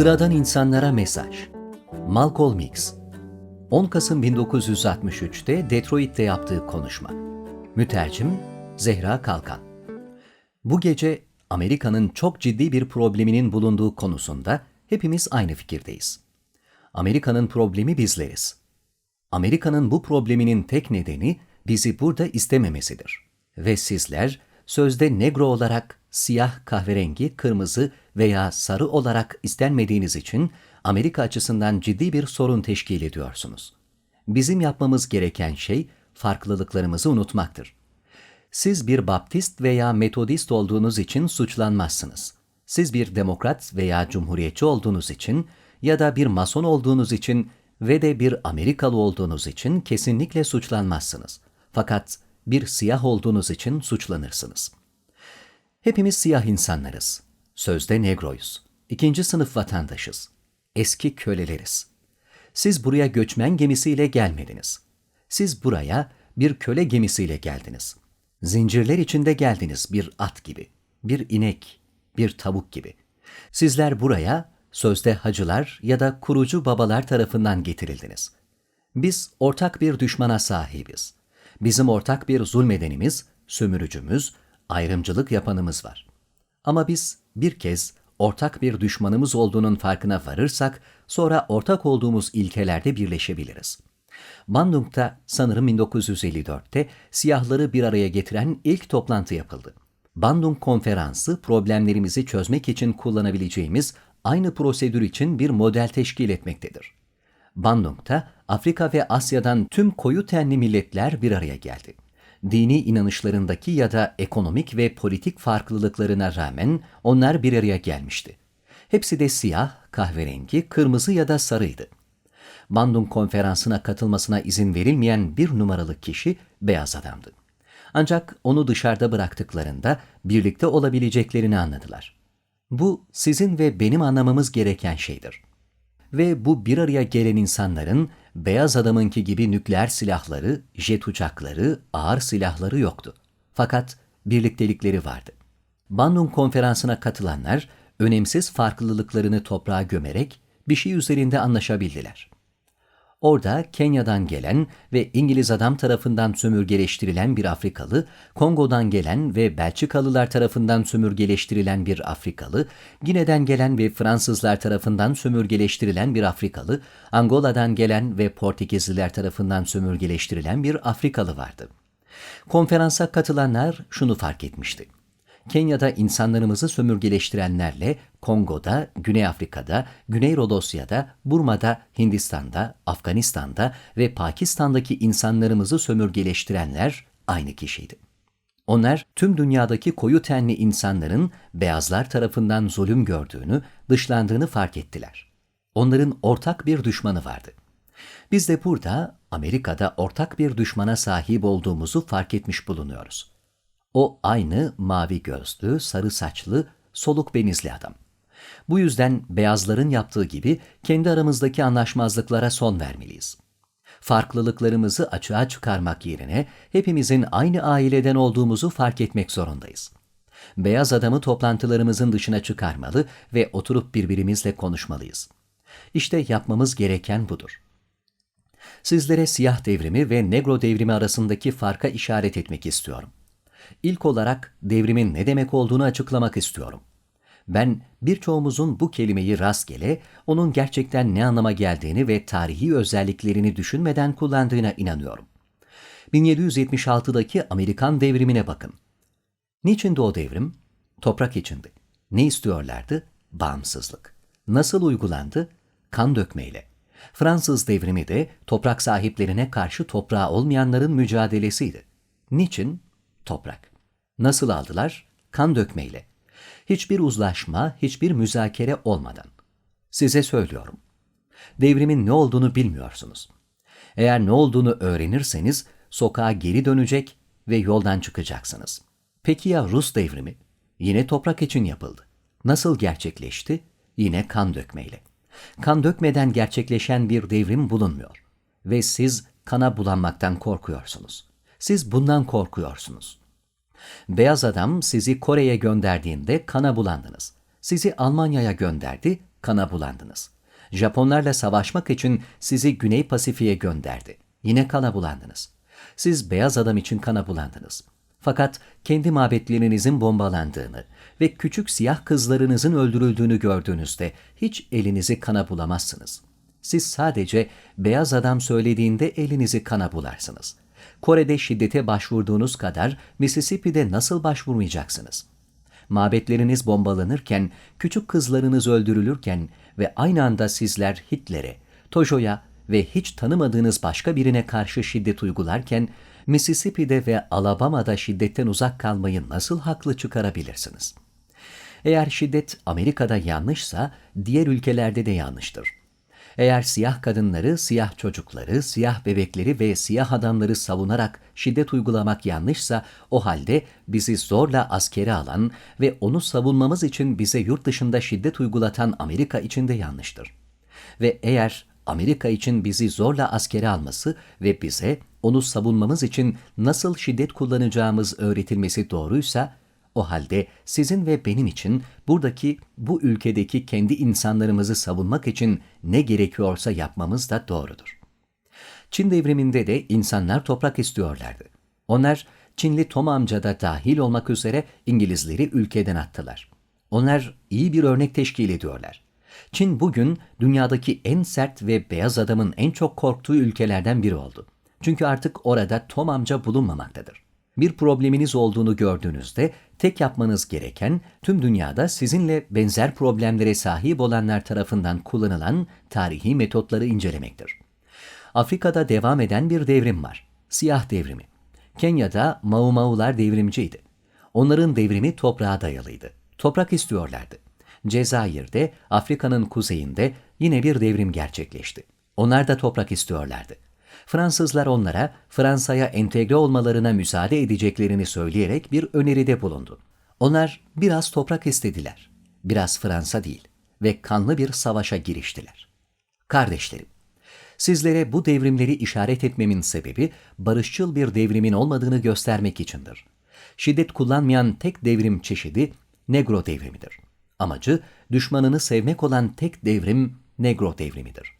Sıradan insanlara mesaj. Malcolm X 10 Kasım 1963'te Detroit'te yaptığı konuşma. Mütercim Zehra Kalkan. Bu gece Amerika'nın çok ciddi bir probleminin bulunduğu konusunda hepimiz aynı fikirdeyiz. Amerika'nın problemi bizleriz. Amerika'nın bu probleminin tek nedeni bizi burada istememesidir. Ve sizler sözde negro olarak siyah, kahverengi, kırmızı veya sarı olarak istenmediğiniz için Amerika açısından ciddi bir sorun teşkil ediyorsunuz. Bizim yapmamız gereken şey farklılıklarımızı unutmaktır. Siz bir baptist veya metodist olduğunuz için suçlanmazsınız. Siz bir demokrat veya cumhuriyetçi olduğunuz için ya da bir mason olduğunuz için ve de bir Amerikalı olduğunuz için kesinlikle suçlanmazsınız. Fakat bir siyah olduğunuz için suçlanırsınız. Hepimiz siyah insanlarız. Sözde negroyuz. İkinci sınıf vatandaşız. Eski köleleriz. Siz buraya göçmen gemisiyle gelmediniz. Siz buraya bir köle gemisiyle geldiniz. Zincirler içinde geldiniz bir at gibi, bir inek, bir tavuk gibi. Sizler buraya sözde hacılar ya da kurucu babalar tarafından getirildiniz. Biz ortak bir düşmana sahibiz. Bizim ortak bir zulmedenimiz, sömürücümüz, ayrımcılık yapanımız var. Ama biz bir kez ortak bir düşmanımız olduğunun farkına varırsak sonra ortak olduğumuz ilkelerde birleşebiliriz. Bandung'da sanırım 1954'te siyahları bir araya getiren ilk toplantı yapıldı. Bandung Konferansı problemlerimizi çözmek için kullanabileceğimiz aynı prosedür için bir model teşkil etmektedir. Bandung'da Afrika ve Asya'dan tüm koyu tenli milletler bir araya geldi. Dini inanışlarındaki ya da ekonomik ve politik farklılıklarına rağmen onlar bir araya gelmişti. Hepsi de siyah, kahverengi, kırmızı ya da sarıydı. Bandung konferansına katılmasına izin verilmeyen bir numaralı kişi beyaz adamdı. Ancak onu dışarıda bıraktıklarında birlikte olabileceklerini anladılar. Bu sizin ve benim anlamamız gereken şeydir. Ve bu bir araya gelen insanların beyaz adamınki gibi nükleer silahları, jet uçakları, ağır silahları yoktu. Fakat birliktelikleri vardı. Bandung konferansına katılanlar önemsiz farklılıklarını toprağa gömerek bir şey üzerinde anlaşabildiler. Orada Kenya'dan gelen ve İngiliz adam tarafından sömürgeleştirilen bir Afrikalı, Kongo'dan gelen ve Belçikalılar tarafından sömürgeleştirilen bir Afrikalı, Gine'den gelen ve Fransızlar tarafından sömürgeleştirilen bir Afrikalı, Angola'dan gelen ve Portekizliler tarafından sömürgeleştirilen bir Afrikalı vardı. Konferansa katılanlar şunu fark etmişti. Kenya'da insanlarımızı sömürgeleştirenlerle Kongo'da, Güney Afrika'da, Güney Rodosya'da, Burma'da, Hindistan'da, Afganistan'da ve Pakistan'daki insanlarımızı sömürgeleştirenler aynı kişiydi. Onlar tüm dünyadaki koyu tenli insanların beyazlar tarafından zulüm gördüğünü, dışlandığını fark ettiler. Onların ortak bir düşmanı vardı. Biz de burada Amerika'da ortak bir düşmana sahip olduğumuzu fark etmiş bulunuyoruz. O aynı mavi gözlü, sarı saçlı, soluk benizli adam. Bu yüzden beyazların yaptığı gibi kendi aramızdaki anlaşmazlıklara son vermeliyiz. Farklılıklarımızı açığa çıkarmak yerine hepimizin aynı aileden olduğumuzu fark etmek zorundayız. Beyaz adamı toplantılarımızın dışına çıkarmalı ve oturup birbirimizle konuşmalıyız. İşte yapmamız gereken budur. Sizlere siyah devrimi ve negro devrimi arasındaki farka işaret etmek istiyorum. İlk olarak devrimin ne demek olduğunu açıklamak istiyorum. Ben birçoğumuzun bu kelimeyi rastgele, onun gerçekten ne anlama geldiğini ve tarihi özelliklerini düşünmeden kullandığına inanıyorum. 1776'daki Amerikan devrimine bakın. Niçindi o devrim? Toprak içindi. Ne istiyorlardı? Bağımsızlık. Nasıl uygulandı? Kan dökmeyle. Fransız devrimi de toprak sahiplerine karşı toprağı olmayanların mücadelesiydi. Niçin? Toprak. Nasıl aldılar? Kan dökmeyle. Hiçbir uzlaşma, hiçbir müzakere olmadan. Size söylüyorum. Devrimin ne olduğunu bilmiyorsunuz. Eğer ne olduğunu öğrenirseniz sokağa geri dönecek ve yoldan çıkacaksınız. Peki ya Rus devrimi? Yine toprak için yapıldı. Nasıl gerçekleşti? Yine kan dökmeyle. Kan dökmeden gerçekleşen bir devrim bulunmuyor. Ve siz kana bulanmaktan korkuyorsunuz. Siz bundan korkuyorsunuz. Beyaz adam sizi Kore'ye gönderdiğinde kana bulandınız. Sizi Almanya'ya gönderdi, kana bulandınız. Japonlarla savaşmak için sizi Güney Pasifik'e gönderdi. Yine kana bulandınız. Siz beyaz adam için kana bulandınız. Fakat kendi mabetlerinizin bombalandığını ve küçük siyah kızlarınızın öldürüldüğünü gördüğünüzde hiç elinizi kana bulamazsınız. Siz sadece beyaz adam söylediğinde elinizi kana bularsınız. Kore'de şiddete başvurduğunuz kadar Mississippi'de nasıl başvurmayacaksınız? Mabetleriniz bombalanırken, küçük kızlarınız öldürülürken ve aynı anda sizler Hitler'e, Tojo'ya ve hiç tanımadığınız başka birine karşı şiddet uygularken Mississippi'de ve Alabama'da şiddetten uzak kalmayı nasıl haklı çıkarabilirsiniz? Eğer şiddet Amerika'da yanlışsa diğer ülkelerde de yanlıştır. Eğer siyah kadınları, siyah çocukları, siyah bebekleri ve siyah adamları savunarak şiddet uygulamak yanlışsa o halde bizi zorla askere alan ve onu savunmamız için bize yurt dışında şiddet uygulatan Amerika için de yanlıştır. Ve eğer Amerika için bizi zorla askere alması ve bize onu savunmamız için nasıl şiddet kullanacağımız öğretilmesi doğruysa, o halde sizin ve benim için buradaki, bu ülkedeki kendi insanlarımızı savunmak için ne gerekiyorsa yapmamız da doğrudur. Çin devriminde de insanlar toprak istiyorlardı. Onlar Çinli Tom amca da dahil olmak üzere İngilizleri ülkeden attılar. Onlar iyi bir örnek teşkil ediyorlar. Çin bugün dünyadaki en sert ve beyaz adamın en çok korktuğu ülkelerden biri oldu. Çünkü artık orada Tom amca bulunmamaktadır. Bir probleminiz olduğunu gördüğünüzde tek yapmanız gereken tüm dünyada sizinle benzer problemlere sahip olanlar tarafından kullanılan tarihi metotları incelemektir. Afrika'da devam eden bir devrim var. Siyah devrimi. Kenya'da Mau Mau'lar devrimciydi. Onların devrimi toprağa dayalıydı. Toprak istiyorlardı. Cezayir'de, Afrika'nın kuzeyinde yine bir devrim gerçekleşti. Onlar da toprak istiyorlardı. Fransızlar onlara Fransa'ya entegre olmalarına müsaade edeceklerini söyleyerek bir öneride bulundu. Onlar biraz toprak istediler, biraz Fransa değil ve kanlı bir savaşa giriştiler. Kardeşlerim, sizlere bu devrimleri işaret etmemin sebebi barışçıl bir devrimin olmadığını göstermek içindir. Şiddet kullanmayan tek devrim çeşidi Negro devrimidir. Amacı düşmanını sevmek olan tek devrim Negro devrimidir.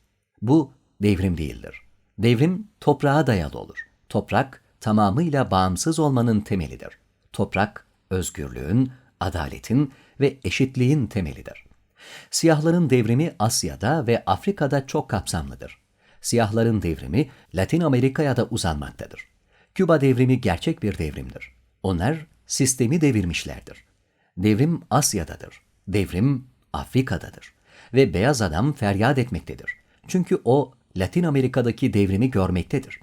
Bu devrim değildir. Devrim toprağa dayalı olur. Toprak tamamıyla bağımsız olmanın temelidir. Toprak özgürlüğün, adaletin ve eşitliğin temelidir. Siyahların devrimi Asya'da ve Afrika'da çok kapsamlıdır. Siyahların devrimi Latin Amerika'ya da uzanmaktadır. Küba devrimi gerçek bir devrimdir. Onlar sistemi devirmişlerdir. Devrim Asya'dadır. Devrim Afrika'dadır. Ve beyaz adam feryat etmektedir. Çünkü o Latin Amerika'daki devrimi görmektedir.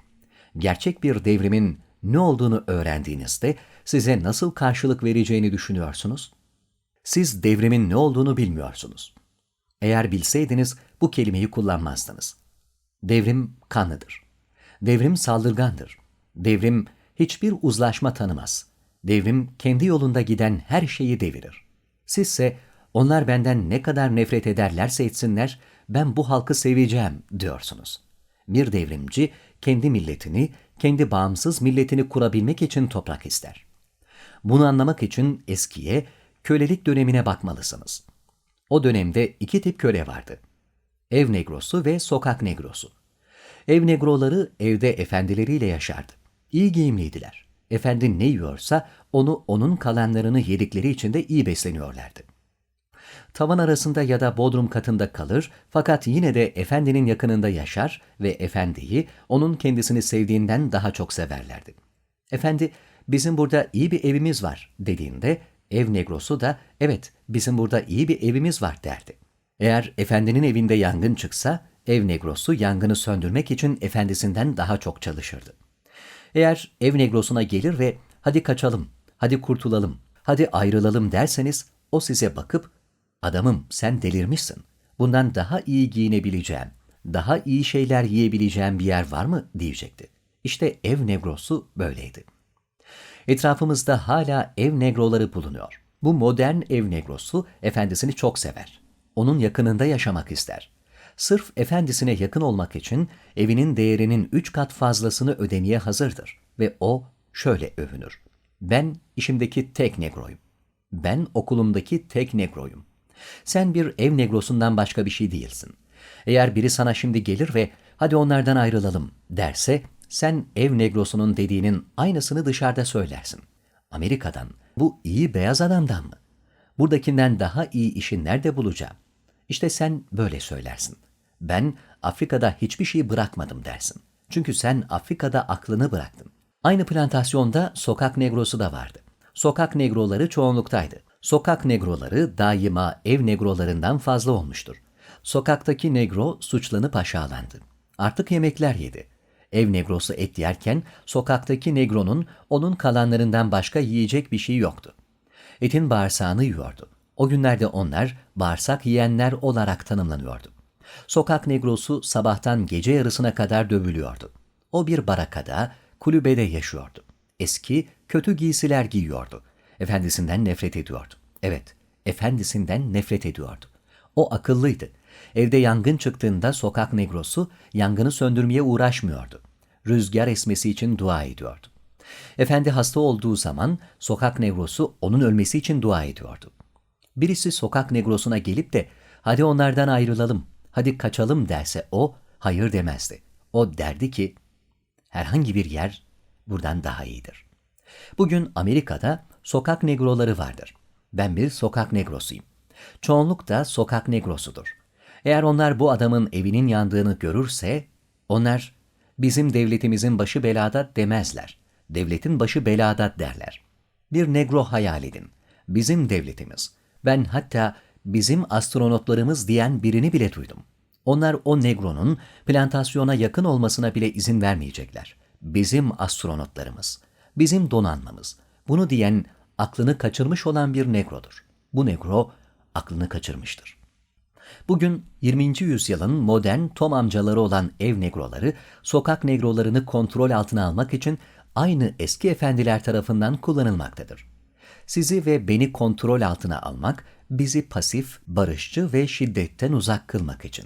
Gerçek bir devrimin ne olduğunu öğrendiğinizde size nasıl karşılık vereceğini düşünüyorsunuz? Siz devrimin ne olduğunu bilmiyorsunuz. Eğer bilseydiniz bu kelimeyi kullanmazdınız. Devrim kanlıdır. Devrim saldırgandır. Devrim hiçbir uzlaşma tanımaz. Devrim kendi yolunda giden her şeyi devirir. Sizse onlar benden ne kadar nefret ederlerse etsinler ben bu halkı seveceğim diyorsunuz. Bir devrimci kendi milletini, kendi bağımsız milletini kurabilmek için toprak ister. Bunu anlamak için eskiye, kölelik dönemine bakmalısınız. O dönemde iki tip köle vardı. Ev negrosu ve sokak negrosu. Ev negroları evde efendileriyle yaşardı. İyi giyimliydiler. Efendi ne yiyorsa onu onun kalanlarını yedikleri için de iyi besleniyorlardı tavan arasında ya da bodrum katında kalır fakat yine de efendinin yakınında yaşar ve efendiyi onun kendisini sevdiğinden daha çok severlerdi. Efendi bizim burada iyi bir evimiz var dediğinde ev negrosu da evet bizim burada iyi bir evimiz var derdi. Eğer efendinin evinde yangın çıksa ev negrosu yangını söndürmek için efendisinden daha çok çalışırdı. Eğer ev negrosuna gelir ve hadi kaçalım, hadi kurtulalım, hadi ayrılalım derseniz o size bakıp Adamım sen delirmişsin. Bundan daha iyi giyinebileceğim, daha iyi şeyler yiyebileceğim bir yer var mı diyecekti. İşte ev negrosu böyleydi. Etrafımızda hala ev negroları bulunuyor. Bu modern ev negrosu efendisini çok sever. Onun yakınında yaşamak ister. Sırf efendisine yakın olmak için evinin değerinin üç kat fazlasını ödemeye hazırdır. Ve o şöyle övünür. Ben işimdeki tek negroyum. Ben okulumdaki tek negroyum. Sen bir ev negrosundan başka bir şey değilsin. Eğer biri sana şimdi gelir ve hadi onlardan ayrılalım derse sen ev negrosunun dediğinin aynısını dışarıda söylersin. Amerika'dan, bu iyi beyaz adamdan mı? Buradakinden daha iyi işi nerede bulacağım? İşte sen böyle söylersin. Ben Afrika'da hiçbir şey bırakmadım dersin. Çünkü sen Afrika'da aklını bıraktın. Aynı plantasyonda sokak negrosu da vardı. Sokak negroları çoğunluktaydı. Sokak negroları daima ev negrolarından fazla olmuştur. Sokaktaki negro suçlanıp aşağılandı. Artık yemekler yedi. Ev negrosu et yerken sokaktaki negronun onun kalanlarından başka yiyecek bir şey yoktu. Etin bağırsağını yiyordu. O günlerde onlar bağırsak yiyenler olarak tanımlanıyordu. Sokak negrosu sabahtan gece yarısına kadar dövülüyordu. O bir barakada, kulübede yaşıyordu. Eski, kötü giysiler giyiyordu. Efendisinden nefret ediyordu. Evet, efendisinden nefret ediyordu. O akıllıydı. Evde yangın çıktığında sokak negrosu yangını söndürmeye uğraşmıyordu. Rüzgar esmesi için dua ediyordu. Efendi hasta olduğu zaman sokak negrosu onun ölmesi için dua ediyordu. Birisi sokak negrosuna gelip de hadi onlardan ayrılalım, hadi kaçalım derse o hayır demezdi. O derdi ki herhangi bir yer buradan daha iyidir. Bugün Amerika'da sokak negroları vardır. Ben bir sokak negrosuyum. Çoğunluk da sokak negrosudur. Eğer onlar bu adamın evinin yandığını görürse, onlar bizim devletimizin başı belada demezler. Devletin başı belada derler. Bir negro hayal edin. Bizim devletimiz. Ben hatta bizim astronotlarımız diyen birini bile duydum. Onlar o negronun plantasyona yakın olmasına bile izin vermeyecekler. Bizim astronotlarımız, bizim donanmamız. Bunu diyen aklını kaçırmış olan bir negrodur. Bu negro aklını kaçırmıştır. Bugün 20. yüzyılın modern Tom amcaları olan ev negroları, sokak negrolarını kontrol altına almak için aynı eski efendiler tarafından kullanılmaktadır. Sizi ve beni kontrol altına almak, bizi pasif, barışçı ve şiddetten uzak kılmak için.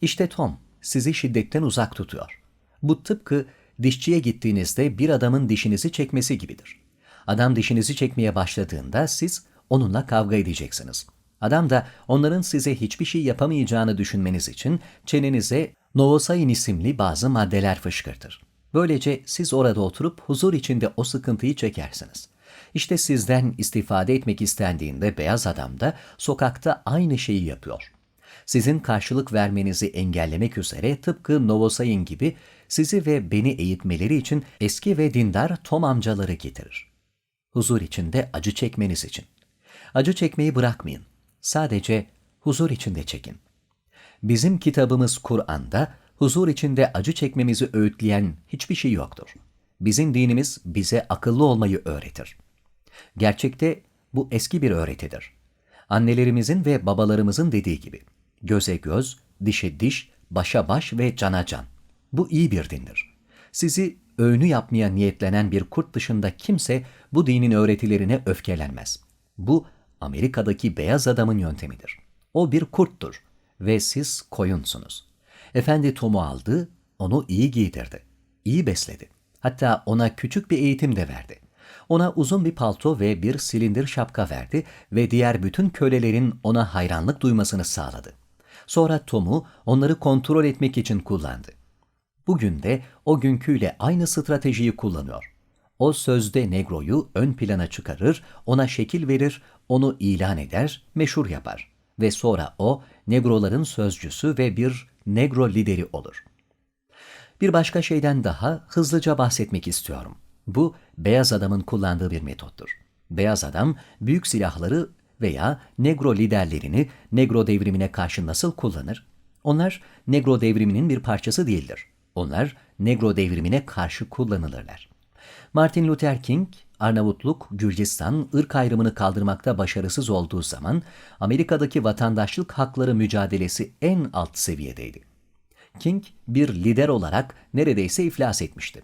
İşte Tom, sizi şiddetten uzak tutuyor. Bu tıpkı dişçiye gittiğinizde bir adamın dişinizi çekmesi gibidir. Adam dişinizi çekmeye başladığında siz onunla kavga edeceksiniz. Adam da onların size hiçbir şey yapamayacağını düşünmeniz için çenenize Novosain isimli bazı maddeler fışkırtır. Böylece siz orada oturup huzur içinde o sıkıntıyı çekersiniz. İşte sizden istifade etmek istendiğinde beyaz adam da sokakta aynı şeyi yapıyor. Sizin karşılık vermenizi engellemek üzere tıpkı Novosain gibi sizi ve beni eğitmeleri için eski ve dindar Tom amcaları getirir. Huzur içinde acı çekmeniz için. Acı çekmeyi bırakmayın. Sadece huzur içinde çekin. Bizim kitabımız Kur'an'da huzur içinde acı çekmemizi öğütleyen hiçbir şey yoktur. Bizim dinimiz bize akıllı olmayı öğretir. Gerçekte bu eski bir öğretidir. Annelerimizin ve babalarımızın dediği gibi göze göz, dişe diş, başa baş ve cana can. Bu iyi bir dindir. Sizi öğünü yapmaya niyetlenen bir kurt dışında kimse bu dinin öğretilerine öfkelenmez. Bu Amerika'daki beyaz adamın yöntemidir. O bir kurttur ve siz koyunsunuz. Efendi Tom'u aldı, onu iyi giydirdi, iyi besledi. Hatta ona küçük bir eğitim de verdi. Ona uzun bir palto ve bir silindir şapka verdi ve diğer bütün kölelerin ona hayranlık duymasını sağladı. Sonra Tom'u onları kontrol etmek için kullandı. Bugün de o günküyle aynı stratejiyi kullanıyor. O sözde Negro'yu ön plana çıkarır, ona şekil verir, onu ilan eder, meşhur yapar ve sonra o Negroların sözcüsü ve bir Negro lideri olur. Bir başka şeyden daha hızlıca bahsetmek istiyorum. Bu beyaz adamın kullandığı bir metottur. Beyaz adam büyük silahları veya Negro liderlerini Negro devrimine karşı nasıl kullanır? Onlar Negro devriminin bir parçası değildir. Onlar Negro devrimine karşı kullanılırlar. Martin Luther King, Arnavutluk, Gürcistan ırk ayrımını kaldırmakta başarısız olduğu zaman Amerika'daki vatandaşlık hakları mücadelesi en alt seviyedeydi. King bir lider olarak neredeyse iflas etmişti.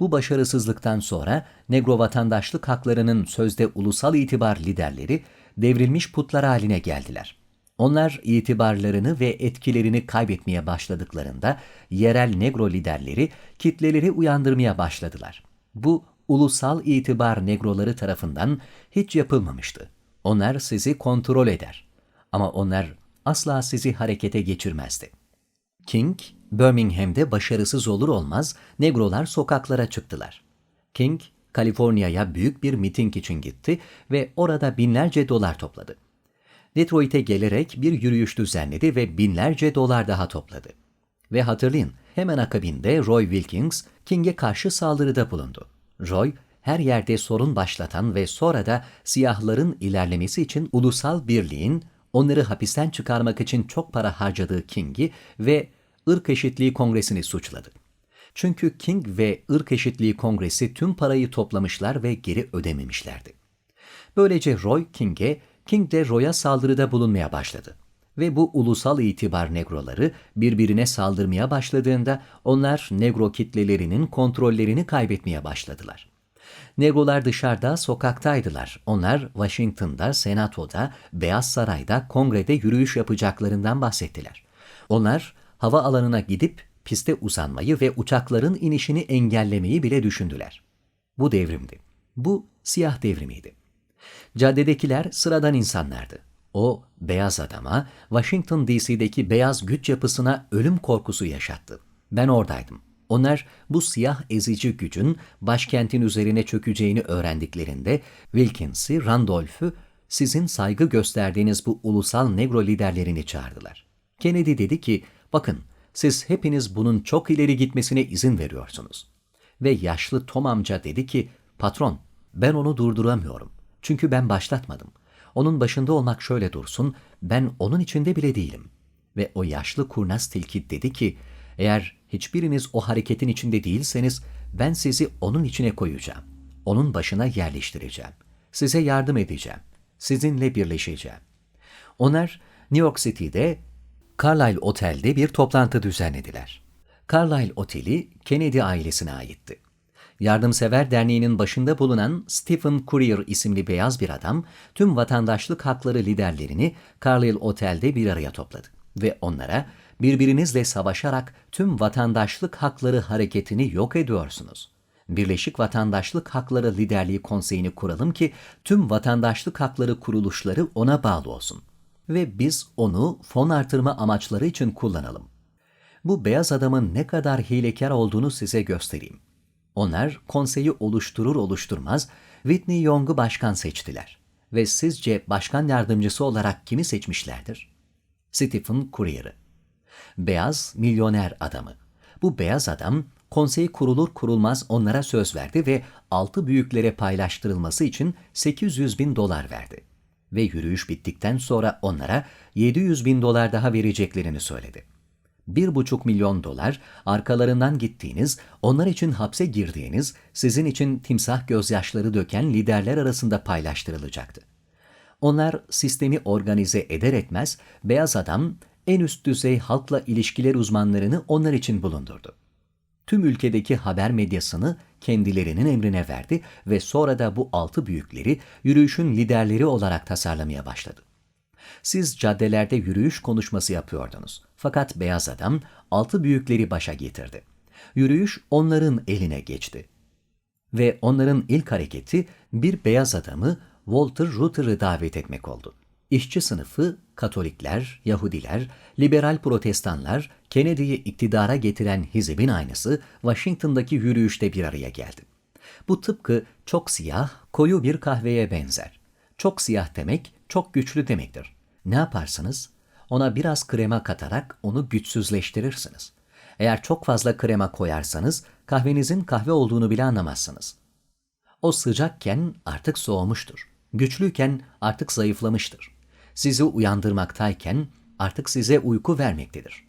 Bu başarısızlıktan sonra Negro vatandaşlık haklarının sözde ulusal itibar liderleri devrilmiş putlar haline geldiler. Onlar itibarlarını ve etkilerini kaybetmeye başladıklarında yerel Negro liderleri kitleleri uyandırmaya başladılar. Bu ulusal itibar negroları tarafından hiç yapılmamıştı. Onlar sizi kontrol eder. Ama onlar asla sizi harekete geçirmezdi. King, Birmingham'de başarısız olur olmaz Negrolar sokaklara çıktılar. King, Kaliforniya'ya büyük bir miting için gitti ve orada binlerce dolar topladı. Detroit'e gelerek bir yürüyüş düzenledi ve binlerce dolar daha topladı. Ve hatırlayın, hemen akabinde Roy Wilkins, King'e karşı saldırıda bulundu. Roy, her yerde sorun başlatan ve sonra da siyahların ilerlemesi için ulusal birliğin onları hapisten çıkarmak için çok para harcadığı King'i ve ırk eşitliği kongresini suçladı. Çünkü King ve ırk eşitliği kongresi tüm parayı toplamışlar ve geri ödememişlerdi. Böylece Roy King'e, King de Roy'a saldırıda bulunmaya başladı. Ve bu ulusal itibar negroları birbirine saldırmaya başladığında onlar negro kitlelerinin kontrollerini kaybetmeye başladılar. Negrolar dışarıda, sokaktaydılar. Onlar Washington'da, Senato'da, Beyaz Saray'da, Kongrede yürüyüş yapacaklarından bahsettiler. Onlar hava alanına gidip piste uzanmayı ve uçakların inişini engellemeyi bile düşündüler. Bu devrimdi. Bu siyah devrimiydi. Caddedekiler sıradan insanlardı. O beyaz adama Washington DC'deki beyaz güç yapısına ölüm korkusu yaşattı. Ben oradaydım. Onlar bu siyah ezici gücün başkentin üzerine çökeceğini öğrendiklerinde Wilkins'i, Randolph'u sizin saygı gösterdiğiniz bu ulusal negro liderlerini çağırdılar. Kennedy dedi ki, bakın siz hepiniz bunun çok ileri gitmesine izin veriyorsunuz. Ve yaşlı Tom amca dedi ki, patron ben onu durduramıyorum. Çünkü ben başlatmadım. Onun başında olmak şöyle dursun, ben onun içinde bile değilim. Ve o yaşlı kurnaz tilki dedi ki, eğer hiçbiriniz o hareketin içinde değilseniz ben sizi onun içine koyacağım. Onun başına yerleştireceğim. Size yardım edeceğim. Sizinle birleşeceğim. Onlar New York City'de Carlyle Otel'de bir toplantı düzenlediler. Carlyle Oteli Kennedy ailesine aitti. Yardımsever Derneği'nin başında bulunan Stephen Courier isimli beyaz bir adam tüm vatandaşlık hakları liderlerini Carlyle Otel'de bir araya topladı ve onlara birbirinizle savaşarak tüm vatandaşlık hakları hareketini yok ediyorsunuz. Birleşik Vatandaşlık Hakları Liderliği Konseyi'ni kuralım ki tüm vatandaşlık hakları kuruluşları ona bağlı olsun. Ve biz onu fon artırma amaçları için kullanalım. Bu beyaz adamın ne kadar hilekar olduğunu size göstereyim. Onlar konseyi oluşturur oluşturmaz Whitney Young'u başkan seçtiler. Ve sizce başkan yardımcısı olarak kimi seçmişlerdir? Stephen Courier'ı. Beyaz milyoner adamı. Bu beyaz adam konsey kurulur kurulmaz onlara söz verdi ve altı büyüklere paylaştırılması için 800 bin dolar verdi. Ve yürüyüş bittikten sonra onlara 700 bin dolar daha vereceklerini söyledi. 1,5 milyon dolar arkalarından gittiğiniz, onlar için hapse girdiğiniz, sizin için timsah gözyaşları döken liderler arasında paylaştırılacaktı. Onlar sistemi organize eder etmez, beyaz adam en üst düzey halkla ilişkiler uzmanlarını onlar için bulundurdu. Tüm ülkedeki haber medyasını kendilerinin emrine verdi ve sonra da bu altı büyükleri yürüyüşün liderleri olarak tasarlamaya başladı. Siz caddelerde yürüyüş konuşması yapıyordunuz. Fakat beyaz adam altı büyükleri başa getirdi. Yürüyüş onların eline geçti. Ve onların ilk hareketi bir beyaz adamı Walter Ruther'ı davet etmek oldu. İşçi sınıfı, Katolikler, Yahudiler, liberal protestanlar, Kennedy'yi iktidara getiren hizibin aynısı Washington'daki yürüyüşte bir araya geldi. Bu tıpkı çok siyah, koyu bir kahveye benzer. Çok siyah demek, çok güçlü demektir. Ne yaparsınız? Ona biraz krema katarak onu güçsüzleştirirsiniz. Eğer çok fazla krema koyarsanız kahvenizin kahve olduğunu bile anlamazsınız. O sıcakken artık soğumuştur. Güçlüyken artık zayıflamıştır. Sizi uyandırmaktayken artık size uyku vermektedir.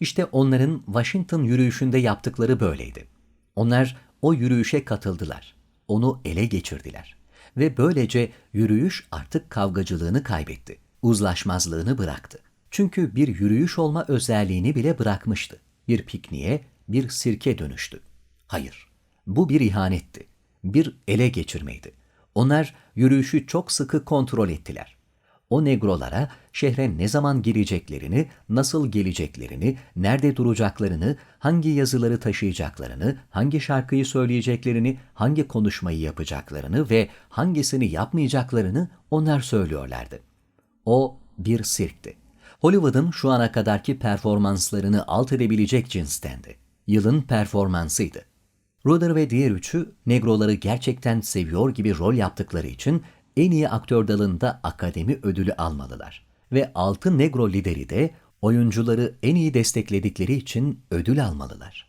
İşte onların Washington yürüyüşünde yaptıkları böyleydi. Onlar o yürüyüşe katıldılar. Onu ele geçirdiler. Ve böylece yürüyüş artık kavgacılığını kaybetti. Uzlaşmazlığını bıraktı. Çünkü bir yürüyüş olma özelliğini bile bırakmıştı. Bir pikniğe, bir sirke dönüştü. Hayır, bu bir ihanetti. Bir ele geçirmeydi. Onlar yürüyüşü çok sıkı kontrol ettiler. O negrolara şehre ne zaman gireceklerini, nasıl geleceklerini, nerede duracaklarını, hangi yazıları taşıyacaklarını, hangi şarkıyı söyleyeceklerini, hangi konuşmayı yapacaklarını ve hangisini yapmayacaklarını onlar söylüyorlardı. O bir sirkti. Hollywood'un şu ana kadarki performanslarını alt edebilecek cinstendi. Yılın performansıydı. Ruder ve diğer üçü Negroları gerçekten seviyor gibi rol yaptıkları için en iyi aktör dalında akademi ödülü almalılar. Ve altı Negro lideri de oyuncuları en iyi destekledikleri için ödül almalılar.